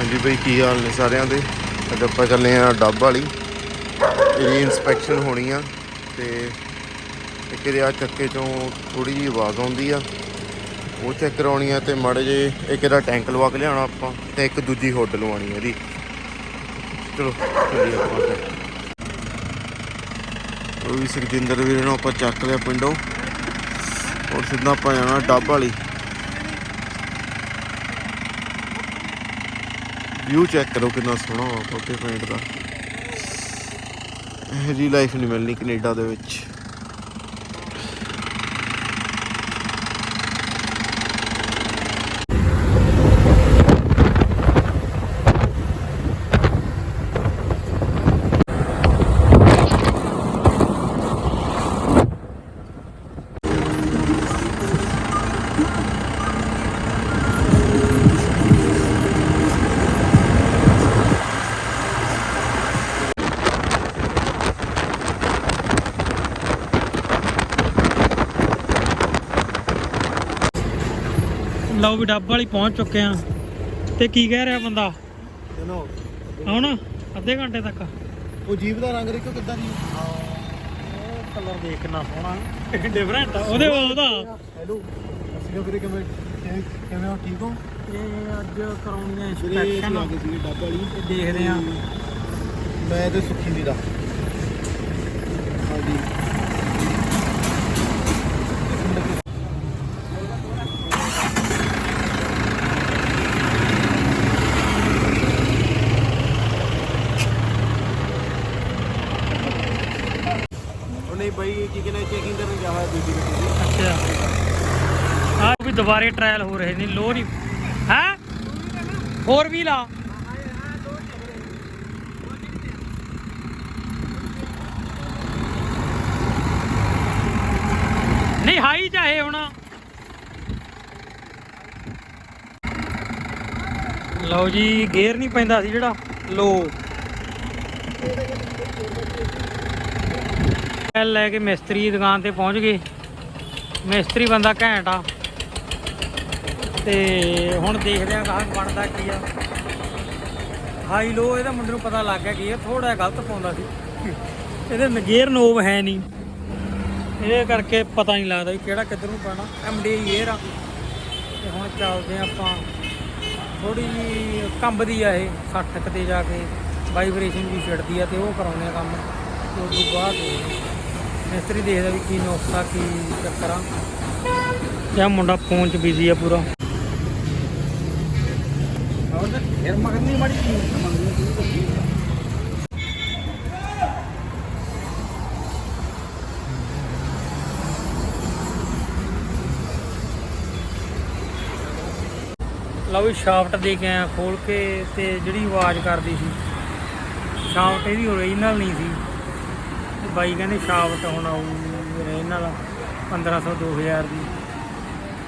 ਹਾਂਜੀ ਬਈ, ਕੀ ਹਾਲ ਨੇ ਸਾਰਿਆਂ ਦੇ? ਅੱਜ ਆਪਾਂ ਚੱਲੇ ਆ ਡੱਬ ਵਾਲੀ। ਇਹਦੀ ਇਨਸਪੈਕਸ਼ਨ ਹੋਣੀ ਆ ਤੇ ਇੱਕ ਇਹਦੇ ਆ ਚੱਕੇ ਚੋਂ ਥੋੜੀ ਜਿਹੀ ਆਵਾਜ਼ ਆਉਂਦੀ ਆ। ਉਹ ਚੈੱਕ ਕਰਾਉਣੀ ਆ ਤੇ ਮਾੜੇ ਜੇ ਇੱਕ ਇਹਦਾ ਟੈਂਕ ਲਵਾ ਕੇ ਲਿਆਉਣਾ ਆਪਾਂ ਤੇ ਇੱਕ ਦੂਜੀ ਹੁੱਡ ਲਵਾਉਣੀ ਆ ਇਹਦੀ। ਚਲੋ, ਚੱਲੀਏ ਆਪਾਂ ਤੇ। ਉਹ ਵੀ ਸੁਖਜਿੰਦਰ ਵੀਰ ਨੂੰ ਆਪਾਂ ਚੱਕ ਲਿਆ ਪਿੰਡੋਂ। ਔਰ ਸਿੱਧਾ ਆਪਾਂ ਜਾਣਾ ਡੱਬ ਵਾਲੀ। ਵਿਊ ਚੈੱਕ ਕਰੋ ਕਿੰਨਾ ਸੋਹਣਾ ਵਾ ਕੋਟੇ ਪਿੰਡ ਦਾ। ਇਹ ਜੀ ਲਾਈਫ ਨਹੀਂ ਮਿਲਣੀ ਕੈਨੇਡਾ ਦੇ ਵਿੱਚ। ਲਓ ਵੀ ਡੱਬ ਵਾਲੀ ਪਹੁੰਚ ਚੁੱਕੇ ਆ। ਤੇ ਕੀ ਕਹਿ ਰਿਹਾ ਬੰਦਾ? ਚਲੋ ਆਉਣ ਅੱਧੇ ਘੰਟੇ ਤੱਕ। ਉਹ ਜੀਪ ਦਾ ਰੰਗ ਦੇਖੋ ਕਿੱਦਾਂ ਦੀ ਉਹ ਕਲਰ ਦੇਖ ਕਿੰਨਾ ਸੋਹਣਾ ਡਿਫਰੈਂਟ ਉਹਦੇ ਉਹਦਾ। ਹੈਲੋ ਅਸੀਂ ਵੀਰੇ ਕਿਵੇਂ ਕਿਵੇਂ- ਹੋ? ਠੀਕ ਹੋ? ਇਹ ਅੱਜ ਕਰਾਉਣੀਆਂ ਵੀਰੇ ਇੰਸਪੈਕਸ਼ਨ ਲਾਗੇ ਸੀ ਡੱਬ ਵਾਲੀ। ਤੇ ਦੇਖਦੇ ਆ। ਮੈਂ ਤੇ ਸੁੱਖੀ ਵੀਰਾ ਹਾਂਜੀ ਉਹ ਨਹੀਂ ਬਾਈ ਕੀ ਕਹਿੰਦੇ ਚੈਕਿੰਗ ਕਰਨ ਗਿਆ ਹੋਇਆ ਦੂਜੀ ਗੱਡੀ ਦੀ ਅੱਛਾ ਆ ਵੀ ਦੁਬਾਰੇ ਟ੍ਰਾਇਲ ਹੋ ਰਹੇ ਨੇ ਲੋ ਨਹੀਂ। ਹੈ? ਹੋਰ ਵੀ ਲਾ। ਨਹੀਂ ਹਾਈ ਚਾਹੇ ਹੁਣ। ਲਓ ਜੀ ਗੇਅਰ ਨਹੀਂ ਪੈਂਦਾ ਸੀ ਜਿਹੜਾ ਲੋ ਲੈ ਕੇ ਮਿਸਤਰੀ ਦੁਕਾਨ ਤੇ ਪਹੁੰਚ ਗਏ। ਮਿਸਤਰੀ ਬੰਦਾ ਘੈਂਟ ਆ। ਤੇ ਹੁਣ ਦੇਖਦੇ ਆ ਗਾਹਕ ਬਣਦਾ ਕੀ ਆ। ਹਾਈ ਲੋ ਇਹਦਾ ਮੁੰਡੇ ਨੂੰ ਪਤਾ ਲੱਗ ਗਿਆ ਕਿ ਇਹ ਥੋੜਾ ਗਲਤ ਪਾਉਂਦਾ ਸੀ। ਇਹਦੇ ਨਗੇਰ ਨੋਬ ਹੈ ਨਹੀਂ। ਇਹ ਕਰਕੇ ਪਤਾ ਨਹੀਂ ਲੱਗਦਾ ਵੀ ਕਿਹੜਾ ਕਿੱਧਰ ਨੂੰ ਪੈਣਾ ਐਮਡੀ ਏਅਰ ਆ। ਤੇ ਹੁਣ ਚੱਲਦੇ ਆ ਆਪਾਂ। ਥੋੜੀ ਜਿਹੀ ਕੰਬਦੀ ਆ ਇਹ 60 ਕੁ ਤੇ ਜਾ ਕੇ ਵਾਈਬ੍ਰੇਸ਼ਨ ਵੀ ਛੱਡਦੀ ਆ ਤੇ ਉਹ ਕਰਾਉਂਦੇ ਆ ਕੰਮ। ਤੇ ਉਸ ਤੋਂ ਬਾਅਦ ਮਿਸਤਰੀ ਦੇਖਦਾ ਵੀ ਕੀ ਨੁਕਸਾ, ਕੀ ਚੱਕਰ। ਆ ਤੇ ਮੁੰਡਾ ਫੋਨ 'ਚ ਬਿਜ਼ੀ ਆ ਪੂਰਾ। ਫਿਰ ਮਗਰਨੀ ਲਓ ਵੀ ਸ਼ਾਫਟ ਦੇ ਕੇ ਆਇਆ ਖੋਲ ਕੇ ਤੇ ਜਿਹੜੀ ਆਵਾਜ਼ ਕਰਦੀ ਸੀ, ਸ਼ਾਫਟ ਇਹਦੀ ਓਰੀਜਨਲ ਨਹੀਂ ਸੀ। ਬਾਈ ਕਹਿੰਦੇ ਸ਼ਾਫਟ ਹੁਣ ਆਊ ਓਰੀਜਨਲ 1500 2000 ਦੀ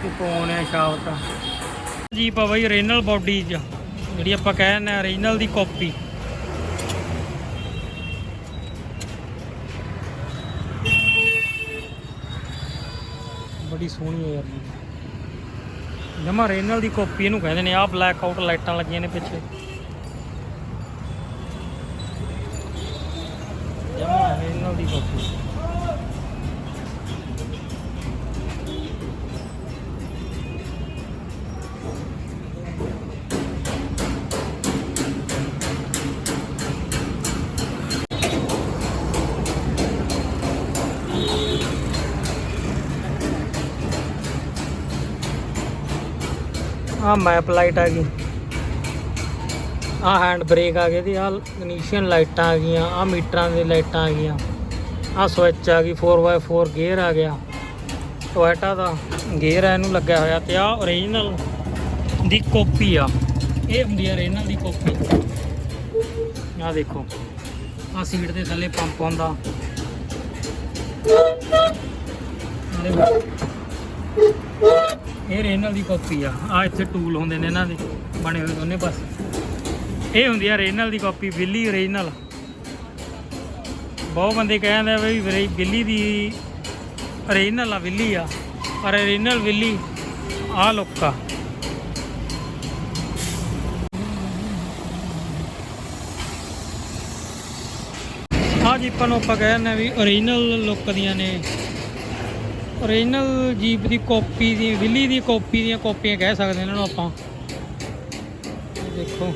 ਤੇ ਪਾਉਣੇ ਆ ਸ਼ਾਫਟ? ਜੀ ਆ ਬਾਈ ਓਰੀਜਨਲ ਬਾਡੀ ਚ ਜਿਹੜੀ ਆਪਾਂ ਕਹਿੰਦੇ ਆ ਓਰੀਜਨਲ ਦੀ ਕਾਪੀ ਬੜੀ ਸੋਹਣੀ ਹੈ ਯਾਰ। ਜਮਾ ਓਰੀਜਨਲ ਦੀ ਕਾਪੀ ਇਹਨੂੰ ਕਹਿੰਦੇ ਨੇ, ਆਹ ਬਲੈਕ ਆਊਟ ਲਾਈਟਾਂ ਲੱਗੀਆਂ ਨੇ ਪਿੱਛੇ। ਜਮਾ ਓਰੀਜਨਲ ਦੀ ਕਾਪੀ ਆ ਮੈਪ ਲਾਈਟ ਆ ਗਈ। ਆ ਹੈਂਡ ਬ੍ਰੇਕ ਆ ਗਈ ਤੇ ਆ ਇਗਨੀਸ਼ਨ ਲਾਈਟਾਂ ਆ ਗਈਆਂ ਆ ਮੀਟਰਾਂ ਦੀ ਲਾਈਟਾਂ ਆ ਗਈਆਂ। ਆ ਸਵਿਚ ਆ ਗਈ 4x4 ਗੇਅਰ ਆ ਗਿਆ। ਟੋਇਟਾ ਦਾ ਗੇਅਰ ਆ, ਇਹਨੂੰ ਲੱਗਿਆ ਹੋਇਆ ਤੇ ਆ ਓਰੀਜਨਲ ਦੀ ਕਾਪੀ ਆ। ਇਹ ਹੁੰਦੀ ਆ ਓਰੀਜਨਲ ਦੀ ਕਾਪੀ ਆ ਦੇਖੋ ਆ ਸੀਟ ਦੇ ਥੱਲੇ ਪੰਪ ਹੁੰਦਾ। ਆਹ ਇਹ ਰੇਨਲ ਦੀ ਕਾਪੀ ਆ। ਆ ਇੱਥੇ ਟੂਲ ਹੁੰਦੇ ਨੇ ਇਹਨਾਂ ਦੇ, ਬਣੇ ਹੋਏ ਦੋਨੇ ਪਾਸੇ। ਇਹ ਹੁੰਦੀ ਆ ਰੇਨਲ ਦੀ ਕਾਪੀ, ਬਿੱਲੀ ਓਰੀਜਨਲ ਬਹੁਤ ਬੰਦੇ ਕਹਿੰਦੇ ਆ ਵੀ ਬਿੱਲੀ ਦੀ ਓਰੀਜਨਲ ਆ, ਬਿੱਲੀ ਆ। ਪਰ ਓਰੀਜਨਲ ਬਿੱਲੀ ਆ। ਲੋਕਾ ਆ ਜੀਪਾਂ ਨੂੰ ਆਪਾਂ ਕਹਿੰਦੇ ਆ ਵੀ ਓਰੀਜਨਲ ਲੁੱਕ ਦੀਆਂ ਨੇ। ਓਰੀਜਨਲ ਜੀਪ ਦੀ ਕਾਪੀ ਦੀ ਵਿੱਲੀ ਦੀ ਕਾਪੀ ਦੀਆਂ ਕਾਪੀਆਂ ਕਹਿ ਸਕਦੇ ਇਹਨਾਂ ਨੂੰ ਆਪਾਂ। ਦੇਖੋ।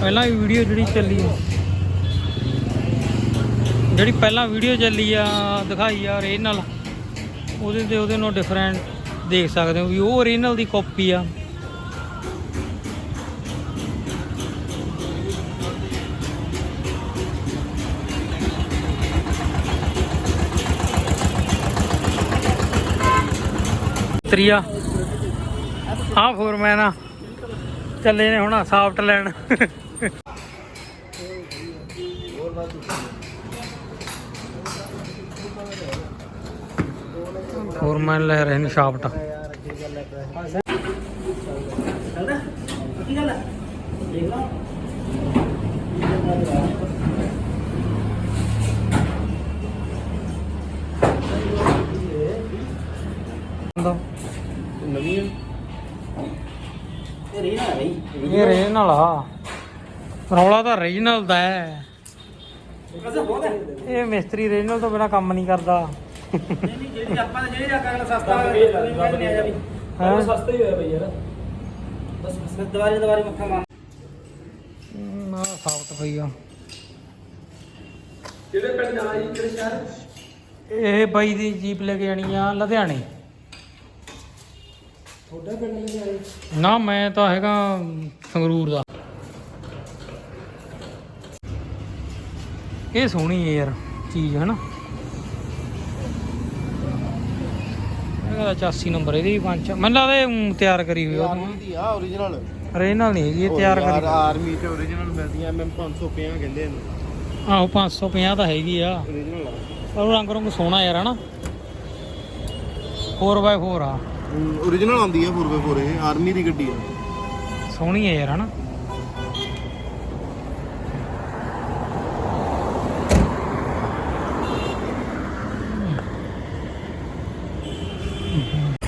ਪਹਿਲਾਂ ਵੀਡੀਓ ਜਿਹੜੀ ਚੱਲੀ ਆ। ਜਿਹੜੀ ਪਹਿਲਾਂ ਵੀਡੀਓ ਚੱਲੀ ਆ, ਦਿਖਾਈ ਆ ਓਰੀਜਨਲ ਉਹਦੇ ਤੇ ਉਹਦੇ ਨਾਲ ਡਿਫਰੈਂਟ ਦੇਖ ਸਕਦੇ ਹੋ ਵੀ ਉਹ ਓਰੀਜਨਲ ਦੀ ਕਾਪੀ ਆ। ਤਰੀਆ ਆ ਫੋਰਮੈਨ ਆ। ਚੱਲੇ ਨੇ ਹੁਣ ਸਾਫਟ ਲੈਣ। ਫੋਰਮੈਨ ਲੈ ਰਹੇ ਨੇ ਸ਼ਾਫਟ ਨਵੀਂ ਇਹ ਰੀਜਨਲ ਆ। ਰੌਲਾ ਤਾਂ ਰੀਜਨਲ ਦਾ ਹੈ। ਇਹ ਮਿਸਤਰੀ ਰੀਜਨਲ ਤੋਂ ਬਿਨਾ ਕੰਮ ਨਹੀਂ ਕਰਦਾ। ਹੈਂ? ਸਸਤਾ ਹੀ ਹੋਇਆ ਬਈ ਯਾਰ। ਬਸ ਦੁਬਾਰੇ ਦੁਬਾਰੇ ਮੱਥਾ ਮਾਰ ਹਮ, ਆਹ ਸਾਫਟ ਪਈ ਆ ਕਿਹੜੇ ਪਿੰਡ ਜਾਣਾ ਜੀ ਕਿਹੜੇ ਸ਼ਹਿਰ? ਇਹ ਬਾਈ ਦੀ ਜੀਪ ਲੈ ਕੇ ਜਾਣੀ ਆ ਲੁਧਿਆਣੇ। ਤੁਹਾਡਾ ਪਿੰਡ ਲੈ ਜਾਏ ਨਾ ਮੈਂ ਤਾਂ ਹੈਗਾ ਸੰਗਰੂਰ ਦਾ। ਇਹ ਸੋਹਣੀ ਹੈ ਯਾਰ ਚੀਜ਼ ਹੈ ਨਾ ਇਹਦਾ 84 ਨੰਬਰ ਇਹਦੀ ਵੀ ਪੰਜ ਮੈਨੂੰ ਲੱਗਦਾ ਇਹ ਤਿਆਰ ਕਰੀ ਹੋਈ ਉਹ ਆਰਮੀ ਦੀ ਆ origignal ਰੀਜਨਲ ਨਹੀਂ ਹੈਗੀ ਇਹ ਤਿਆਰ ਕਰੀ। ਆਰਮੀ ਤੇ origignal ਮਿਲਦੀਆਂ ਐਮਐਮ 550 ਕਹਿੰਦੇ ਇਹਨੂੰ। ਆਹੋ 550 ਤਾਂ ਹੈਗੀ ਆ। Origignal ਆ। ਪਰ ਉਹ ਰੰਗ ਰੰਗ ਸੋਹਣਾ ਯਾਰ ਹਨਾ? 4x4 ਆ। Origignal ਆਉਂਦੀ ਹੈ 4x4 ਇਹ ਆਰਮੀ ਦੀ ਗੱਡੀ ਆ। ਸੋਹਣੀ ਹੈ ਯਾਰ, ਹਨਾ?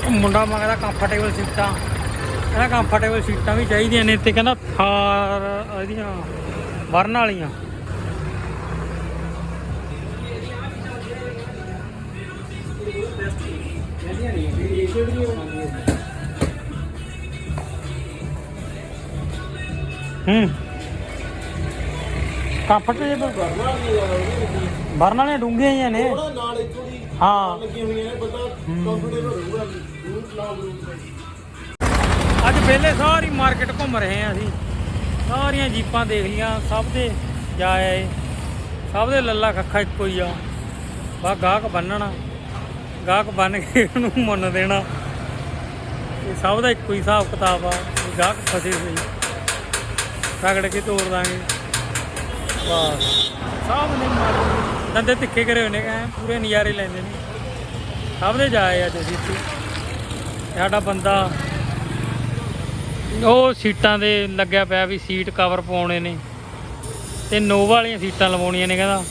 ਉਹ ਮੁੰਡਾ ਮੰਗਦਾ ਕੰਫਰਟੇਬਲ ਸੀਟਾਂ। ਕਹਿੰਦਾ ਕੰਫਰਟੇਬਲ ਸੀਟਾਂ ਵੀ ਚਾਹੀਦੀਆਂ ਨੇ, ਤੇ ਕਹਿੰਦਾ ਥਾਰ, ਇਹਦੀਆਂ ਵਰਨ ਵਾਲੀਆਂ। ਹੂੰ। ਕੰਫਰਟੇਬਲ ਵਰਨ ਵਾਲੀਆਂ ਡੂੰਘੀਆਂ ਹੀ ਨੇ। ਨਾਲ ਇੱਥੋਂ ਦੀ ਹਾਂ। ਲੱਗੀਆਂ ਹੋਈਆਂ ਨੇ ਬੰਦਾ ਕੰਫਰਟੇਬਲ ਰਹੂਗਾ ਰੂਟ ਲਾਓ ਅੱਜ ਵੇਲੇ ਸਾਰੀ ਮਾਰਕੀਟ ਘੁੰਮ ਰਹੇ ਆ ਅਸੀਂ। ਸਾਰੀਆਂ ਜੀਪਾਂ ਦੇਖ ਲੀਆਂ ਸਭ ਦੇ ਜਾ ਆਏ। ਸਭ ਦੇ ਲੱਲਾ ਖੱਖਾ ਇੱਕੋ ਹੀ ਆ। ਬਾ ਗਾਹਕ ਬੰਨਣਾ। ਗਾਹਕ ਬੰਨ ਕੇ ਉਹਨੂੰ ਮੁੰਨ ਦੇਣਾ। ਇਹ ਸਭ ਦਾ ਇੱਕੋ ਹੀ ਹਿਸਾਬ ਕਿਤਾਬ ਆ ਗਾਹਕ ਫਸੇ ਸਹੀ ਰਗੜ ਕੇ ਤੋੜ ਦਾਂਗੇ। ਬਸ। ਸਭ ਨੇ ਮਾਰ ਦੰਦੇ ਤਿੱਖੇ ਕਰੇ ਹੋਏ ਨੇ, ਐਂ ਪੂਰੇ ਨਜ਼ਾਰੇ ਲੈਂਦੇ ਨੇ। ਸਭ ਦੇ ਜਾਏ ਅੱਜ ਅਸੀਂ ਇੱਥੇ। ਸਾਡਾ ਬੰਦਾ, ਉਹ ਸੀਟਾਂ ਦੇ ਲੱਗਿਆ ਪਿਆ ਵੀ ਸੀਟ ਕਵਰ ਪਾਉਣੇ ਨੇ। ਤੇ ਨੋਵਾ ਵਾਲੀਆਂ ਸੀਟਾਂ ਲਵਾਉਣੀਆਂ ਨੇ ਕਹਿੰਦਾ।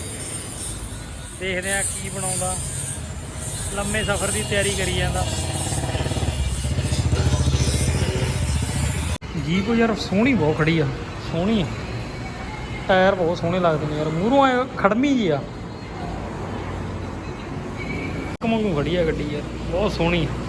ਦੇਖਦੇ ਆ ਕੀ ਬਣਾਉਂਦਾ। ਲੰਮੇ ਸਫ਼ਰ ਦੀ ਤਿਆਰੀ ਕਰੀ ਜਾਂਦਾ। ਜੀਪ ਯਾਰ ਸੋਹਣੀ ਬਹੁਤ ਖੜੀ ਆ, ਸੋਹਣੀ ਟਾਇਰ ਬਹੁਤ ਸੋਹਣੇ ਲੱਗਦੇ ਨੇ ਯਾਰ, ਮੂਹਰੋਂ ਐ ਖੜਮੀ ਜੀ ਆ। ਕਮੰਗੂ ਖੜੀ ਆ ਗੱਡੀ ਯਾਰ, ਬਹੁਤ ਸੋਹਣੀ ਆ।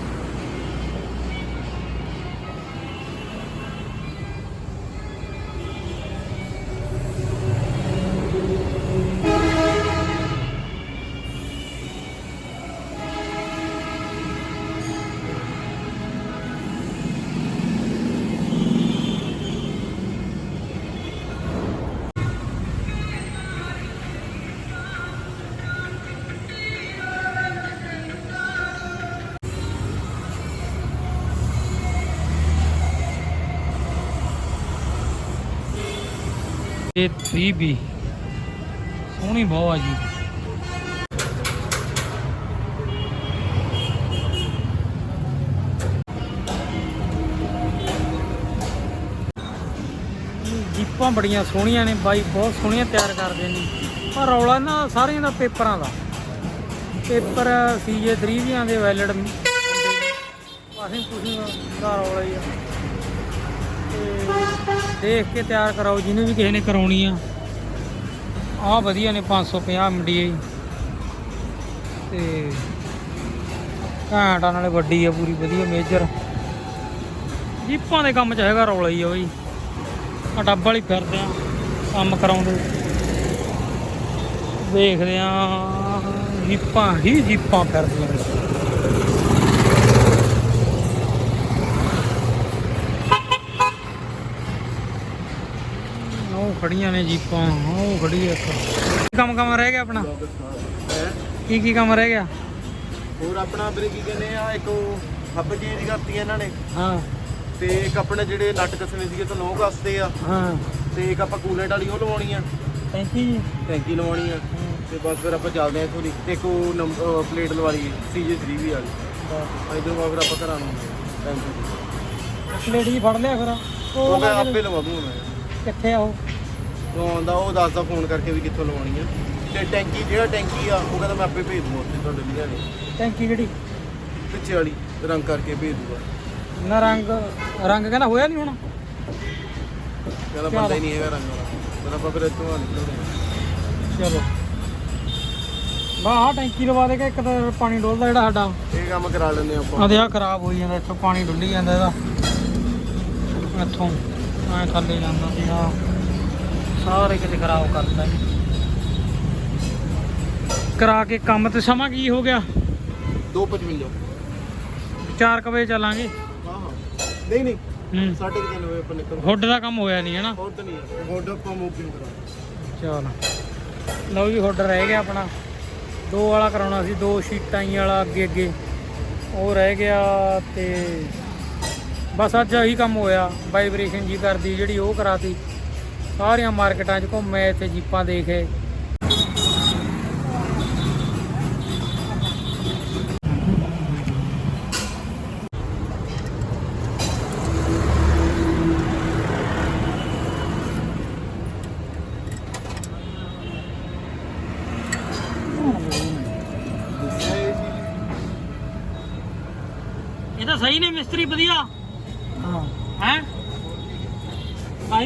ਇਹ 3B ਸੋਹਣੀ ਬਹੁਤ ਆ ਜੀ। ਜੀਪਾਂ ਬੜੀਆਂ ਸੋਹਣੀਆਂ ਨੇ, ਬਾਈ ਬਹੁਤ ਸੋਹਣੀਆਂ ਤਿਆਰ ਕਰਦੇ ਨੇ। ਪਰ ਰੌਲਾ ਨਾ ਸਾਰਿਆਂ ਦਾ ਪੇਪਰਾਂ ਦਾ। ਪੇਪਰ ਸੀਜੇ 3 ਦੀਆਂ ਦੇ ਵੈਲਿਡ ਪਾਸਿੰਗ ਪੁਸਿੰਗ ਦਾ ਰੌਲਾ ਹੀ ਆ। ਦੇਖ ਕੇ ਤਿਆਰ ਕਰਾਓ, ਜਿਹਨੇ ਵੀ ਕਿਸੇ ਨੇ ਕਰਾਉਣੀ ਆ। ਆਹ ਵਧੀਆ ਨੇ 550 MDI ਤੇ ਘੈਂਟਾ ਨਾਲੇ ਵੱਡੀ ਆ, ਪੂਰੀ ਵਧੀਆ ਮੇਜਰ। ਜੀਪਾਂ ਦੇ ਕੰਮ ਚ ਹੈਗਾ ਰੌਲਾ ਹੀ ਆ ਬਈ। ਆ ਡੱਬ ਵਾਲੀ ਫਿਰਦੇ ਆ, ਕੰਮ ਕਰਾਉਂਦੇ ਦੇਖਦੇ ਆ ਜੀਪਾਂ, ਹੀ ਜੀਪਾਂ ਫਿਰਦੀਆਂ ਖੜੀਆਂ ਨੇ ਜੀਪਾਂ। ਉਹ ਖੜੀ ਆ ਇੱਕ। ਕੰਮ ਕੰਮ ਰਹਿ ਗਿਆ ਆਪਣਾ? ਕੀ ਕੀ ਕੰਮ ਰਹਿ ਗਿਆ? ਹੋਰ ਆਪਣਾ ਵੀਰੇ ਕੀ ਕਹਿੰਦੇ ਆ ਇੱਕ ਹੱਬ ਚੇਂਜ ਕਰਤੀ ਇਹਨਾਂ ਨੇ। ਹਾਂ। ਤੇ ਇੱਕ ਆਪਣੇ ਜਿਹੜੇ ਨਟ ਕੱਸਣੇ ਸੀਗੇ ਤਾਂ ਲੋਕ ਵਾਸਤੇ ਆ। ਹਾਂ। ਤੇ ਇੱਕ ਆਪਾਂ ਕੂਲੈਂਟ ਵਾਲੀ ਉਹ ਲਵਾਉਣੀ ਆ। ਟੈਂਕੀ ਟੈਂਕੀ ਲਵਾਉਣੀ ਆ। ਤੇ ਬਸ ਫਿਰ ਆਪਾਂ ਚੱਲਦੇ ਆ ਇੱਥੋਂ ਦੀ। ਤੇ ਨੰਬਰ ਪਲੇਟ ਲਵਾ ਲਈ ਸੀਜੇ 3 ਵੀ ਵਾਲੀ। ਇਧਰ ਬਾਅਦ ਫਿਰ ਆਪਾਂ ਘਰਾਂ ਨੂੰ ਟੈਂਕੀ ਪਲੇਟ ਜੀ ਫੜ ਲਿਆ ਫਿਰ। ਉਹ ਮੈਂ ਕੇ ਆਪੇ ਲਵਾ ਦੂੰਗਾ ਮੈਂ। ਕਿੱਥੇ ਆ ਉਹ? ਉਹ ਆਉਂਦਾ ਉਹ ਦੱਸਦਾ ਫੋਨ ਕਰਕੇ ਵੀ ਕਿੱਥੋਂ ਲਵਾਉਣੀ ਆ। ਤੇ ਟੈਂਕੀ ਜਿਹੜਾ ਟੈਂਕੀ ਆ ਉਹ ਕਹਿੰਦਾ ਮੈਂ ਆਪੇ ਭੇਜ ਦੂੰਗਾ ਉੱਥੇ ਤੁਹਾਡੇ ਲੁਧਿਆਣੇ। ਟੈਂਕੀ ਕਿਹੜੀ ਪਿੱਛੇ ਵਾਲੀ ਰੰਗ ਕਰਕੇ ਭੇਜ ਦੂੰਗਾ। ਨਾ ਰੰਗ ਰੰਗ ਕਹਿੰਦਾ ਹੋਇਆ ਨਹੀਂ ਹੁਣ। ਕਹਿੰਦਾ ਬੰਦਾ ਹੀ ਨਹੀਂ ਹੈਗਾ ਰੰਗ ਵਾਲਾ। ਕਹਿੰਦਾ ਆਪਾਂ ਫਿਰ ਇੱਥੋਂ ਆ ਨਿਕਲਦੇ ਚਲੋ। ਬਾ ਆਹ ਟੈਂਕੀ ਲਵਾ ਦੇ ਕੇ ਇੱਕ ਤਾਂ ਪਾਣੀ ਡੋਲਦਾ ਜਿਹੜਾ ਸਾਡਾ। ਇਹ ਕੰਮ ਕਰਾ ਲੈਂਦੇ ਆਪਾਂ। ਆ ਆ ਖਰਾਬ ਹੋਈ ਜਾਂਦਾ ਇੱਥੋਂ ਪਾਣੀ ਡੁੱਲੀ ਜਾਂਦਾ ਇਹਦਾ। ਇੱਥੋਂ ਐ ਥੱਲੇ ਜਾਂਦਾ ਸੀ ਆ ਸਾਰੇ ਕਿਤੇ ਖਰਾਬ ਕਰਤਾ ਕਰਾ ਕੇ ਕੰਮ ਤੇ ਸਮਾਂ ਕੀ ਹੋ ਗਿਆ? 255 4 ਵਜੇ ਚੱਲਾਂਗੇ। ਹਾਂ ਹਾਂ। ਨਹੀਂ ਨਹੀਂ। ਹੂੰ। ਸਾਢੇ ਕੁ ਤਿੰਨ ਵਜੇ ਆਪਾਂ ਨਿਕਲ ਹੁੱਡ ਦਾ ਕੰਮ ਹੋਇਆ ਨਹੀਂ ਹੈ ਨਾ? ਹੋਰ ਤਾਂ ਨਹੀਂ ਹੈ ਹੋਰ ਆਪਾਂ ਮੂਵਿੰਗ ਕਰਾ ਚਲ। ਲਓ ਜੀ ਹੁੱਡ ਰਹਿ ਗਿਆ ਆਪਣਾ। ਦੋ ਵਾਲਾ ਕਰਾਉਣਾ ਸੀ ਦੋ ਸ਼ੀਟਾਂ ਹੀ ਵਾਲਾ ਅੱਗੇ ਅੱਗੇ। ਉਹ ਰਹਿ ਗਿਆ ਤੇ ਬਸ ਅੱਜ ਇਹੀ ਕੰਮ ਹੋਇਆ। ਵਾਈਬ੍ਰੇਸ਼ਨ ਜੀ ਕਰਦੀ ਜਿਹੜੀ ਉਹ ਕਰਾਤੀ। ਸਾਰੀਆਂ ਮਾਰਕੀਟਾਂ 'ਚ ਘੁੰਮੇ ਇੱਥੇ ਜੀਪਾਂ ਦੇਖੇ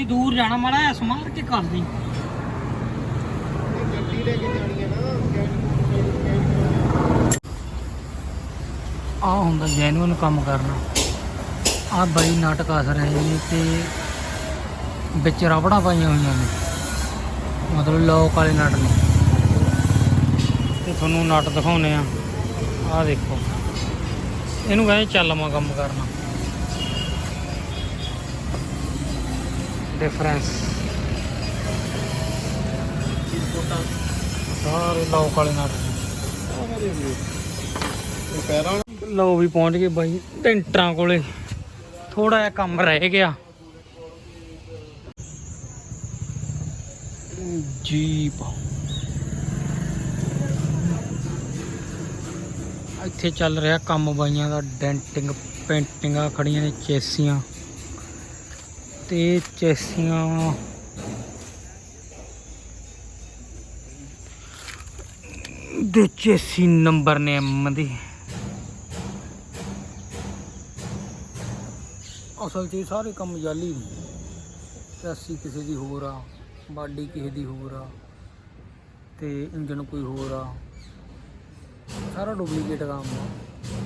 ਦੂਰ ਜਾਣਾ ਮਾੜਾ ਜਿਹਾ ਸਮਾਰ ਕੇ ਕਰ ਦੀ ਗੱਡੀ ਲੈ ਕੇ ਜਾਣੀ ਹੈ ਨਾ ਆ ਹੁੰਦਾ ਜੈਨੂਨ ਕੰਮ ਕਰਨਾ। ਆ ਬਈ ਨਾਟਕ ਆ ਰਹੇ ਨੇ ਤੇ ਵਿੱਚ ਰਬੜਾਂ ਪਾਈਆਂ ਹੋਈਆਂ ਨੇ। ਮਤਲਬ ਲੋਕ ਵਾਲੇ ਨਟ ਨੇ। ਤੇ ਤੁਹਾਨੂੰ ਨਟ ਦਿਖਾਉਨੇ ਆ ਆ ਦੇਖੋ। ਇਹਨੂੰ ਕਹਿੰਦੇ ਚੱਲਮਾ ਕੰਮ ਕਰਨਾ। ਡਿਫਰੈਂਸ ਸਾਰੇ ਲੋਕ ਵਾਲੇ ਨਟ ਲਓ ਵੀ ਪਹੁੰਚ ਗਏ ਬਾਈ ਟੈਂਟਰਾਂ ਕੋਲੇ। ਥੋੜਾ ਜਿਹਾ ਕੰਮ ਰਹਿ ਗਿਆ। ਜੀਪ। ਇੱਥੇ ਚੱਲ ਰਿਹਾ ਕੰਮ ਬਾਈਆਂ ਦਾ। ਡੈਂਟਿੰਗ, ਪੇਂਟਿੰਗਾਂ ਖੜੀਆਂ ਨੇ ਚੇਸੀਆਂ। ਤੇ ਚੈਸੀਆਂ। ਦੇ ਚੈਸੀ ਨੰਬਰ ਨੇ ਐਮ ਦੀ। ਅਸਲ 'ਚ ਸਾਰੇ ਕੰਮ ਜਾਲੀ ਨੇ। ਚੈਸੀ ਕਿਸੇ ਦੀ ਹੋਰ ਆ, ਬਾਡੀ ਕਿਸੇ ਦੀ ਹੋਰ ਆ, ਤੇ ਇੰਜਨ ਕੋਈ ਹੋਰ ਆ। ਸਾਰਾ ਡੁਪਲੀਕੇਟ ਕੰਮ ਆ।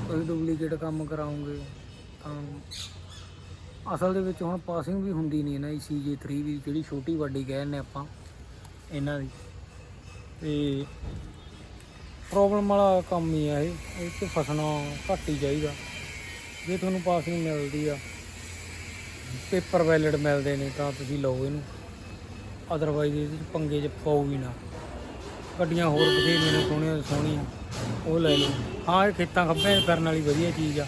ਤੁਸੀਂ ਡੁਪਲੀਕੇਟ ਕੰਮ ਕਰਾਉਂਗੇ ਤਾਂ ਅਸਲ ਦੇ ਵਿੱਚ ਹੁਣ ਪਾਸਿੰਗ ਵੀ ਹੁੰਦੀ ਨਹੀਂ ਨਾ ਸੀਜੇ 3 ਦੀ ਜਿਹੜੀ ਛੋਟੀ ਵੱਡੀ ਕਹਿੰਦੇ ਆਪਾਂ, ਇਹਨਾਂ ਦੀ। ਤੇ ਪ੍ਰੋਬਲਮ ਵਾਲਾ ਕੰਮ ਹੀ ਆ ਇਹ ਇਹ 'ਚ ਫਸਣਾ ਘੱਟ ਹੀ ਚਾਹੀਦਾ। ਜੇ ਤੁਹਾਨੂੰ ਪਾਸਿੰਗ ਮਿਲਦੀ ਆ ਪੇਪਰ ਵੈਲਿਡ ਮਿਲਦੇ ਨੇ, ਤਾਂ ਤੁਸੀਂ ਲਓ ਇਹਨੂੰ। ਅਦਰਵਾਈਜ਼ ਇਹਦੇ 'ਚ ਪੰਗੇ 'ਚ ਪਾਓ ਵੀ ਨਾ। ਗੱਡੀਆਂ ਹੋਰ ਬਥੇਰੀਆਂ ਨੇ, ਸੋਹਣੀਆਂ ਤੋਂ ਸੋਹਣੀਆਂ, ਉਹ ਲੈ ਲਓ। ਹਾਂ, ਇਹ ਖੇਤਾਂ ਖੱਬੇ ਕਰਨ ਵਾਲੀ ਵਧੀਆ ਚੀਜ਼ ਆ।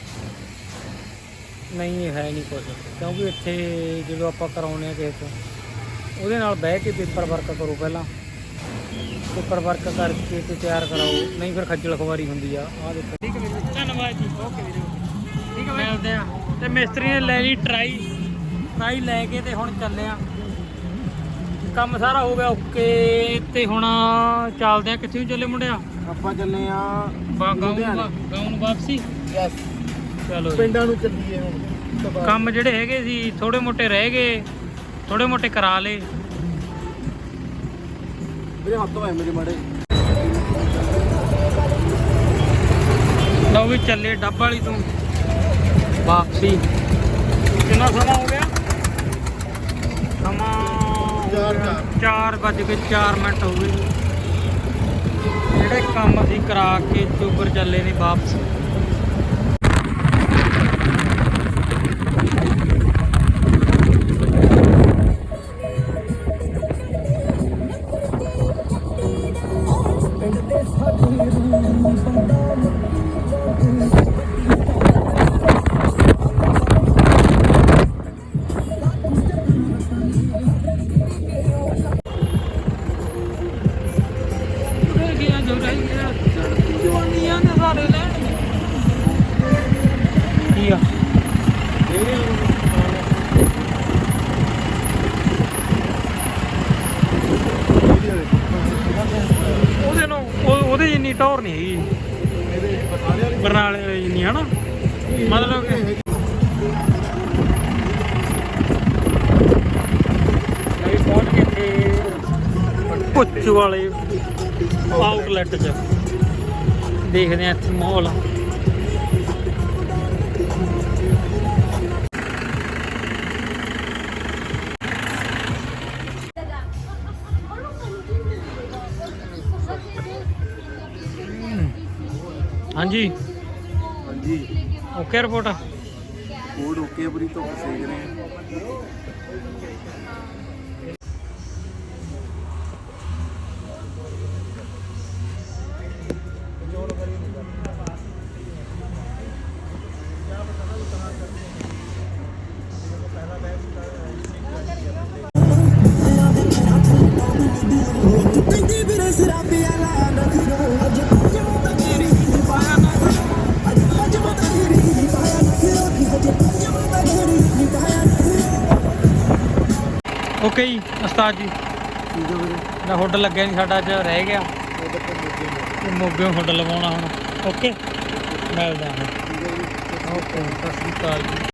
ਨਹੀਂ ਹੈ ਨਹੀਂ ਕੁਝ ਕਿਉਂਕਿ ਇੱਥੇ ਜਦੋਂ ਆਪਾਂ ਕਰਾਉਨੇ ਆ ਕਿਸੇ ਤੋਂ ਉਹਦੇ ਨਾਲ ਬਹਿ ਕੇ ਪੇਪਰ ਵਰਕ ਕਰੋ ਪਹਿਲਾਂ। ਪੇਪਰ ਵਰਕ ਕਰਕੇ ਤੇ ਤਿਆਰ ਕਰਾਓ ਨਹੀਂ ਫਿਰ ਖੱਜਲ ਖਵਾਰੀ ਹੁੰਦੀ ਆ। ਆਹ ਦੇਖੋ। ਠੀਕ ਹੈ ਵੀਰੇ ਧੰਨਵਾਦ ਜੀ। ਓਕੇ ਵੀਰੇ ਠੀਕ ਹੈ ਮਿਲਦੇ ਆ ਤੇ ਮਿਸਤਰੀ ਨੇ ਲੈ ਲਈ ਟਰਾਈ। ਟਰਾਈ ਲੈ ਕੇ ਤੇ ਹੁਣ ਚੱਲੇ ਆ ਕੰਮ ਸਾਰਾ ਹੋ ਗਿਆ ਓਕੇ। ਤੇ ਹੁਣ ਚੱਲਦੇ ਆ ਕਿੱਥੇ ਚੱਲੇ ਮੁੰਡਿਆ? ਆਪਾਂ ਚੱਲੇ ਆ ਗਾਉਂ। ਗਾਉਂ ਵਾਪਸੀ। ਯੈਸ ਚਲੋ ਜੀ। ਪਿੰਡਾਂ ਨੂੰ ਚੱਲੀਏ ਹੁਣ ਕੰਮ ਜਿਹੜੇ ਹੈਗੇ ਸੀ ਥੋੜੇ ਮੋਟੇ ਰਹਿ ਗਏ ਥੋੜੇ ਮੋਟੇ ਕਰਾ ਲਏ। ਮੇਰੇ ਹੱਥ ਹੋਏ ਮੇਰੇ ਮਾੜੇ। ਲਓ ਵੀ ਚੱਲੇ ਡੱਬ ਵਾਲੀ ਤੋਂ। ਵਾਪਸੀ। ਕਿੰਨਾ ਸਮਾਂ ਹੋ ਗਿਆ? ਸਮਾਂ ਚਾਰ, ਚਾਰ। 4 ਵੱਜ ਕੇ 4 ਮਿੰਟ ਹੋ ਗਏ। ਜਿਹੜੇ ਕੰਮ ਅਸੀਂ ਕਰਾ ਕੇ ਚੋਬਰ ਚੱਲੇ ਨੇ ਵਾਪਸ। Saturday. ਦੇਖਦੇ ਆ ਇੱਥੇ ਮਾਹੌਲ। ਹਾਂਜੀ। ਹਾਂਜੀ। ਓਕੇ ਰਿਪੋਰਟ ਕੋਡ ਓਕੇ ਬਰੀ ਤੋਂ ਸੇਕ ਰਹੇ ਆ। ਓਕੇ ਜੀ ਉਸਤਾਦ ਜੀ। ਦਾ ਹੁੱਡ ਲੱਗਿਆ ਨਹੀਂ ਸਾਡਾ ਅੱਜ ਰਹਿ ਗਿਆ। ਤੇ ਮੋਗੇ ਹੁੱਡ ਲਵਾਉਣਾ ਹੁਣ। ਓਕੇ। ਮਿਲਦਾ ਹਾਂ ਓਕੇ ਸਤਿ ਸ਼੍ਰੀ ਅਕਾਲ ਜੀ।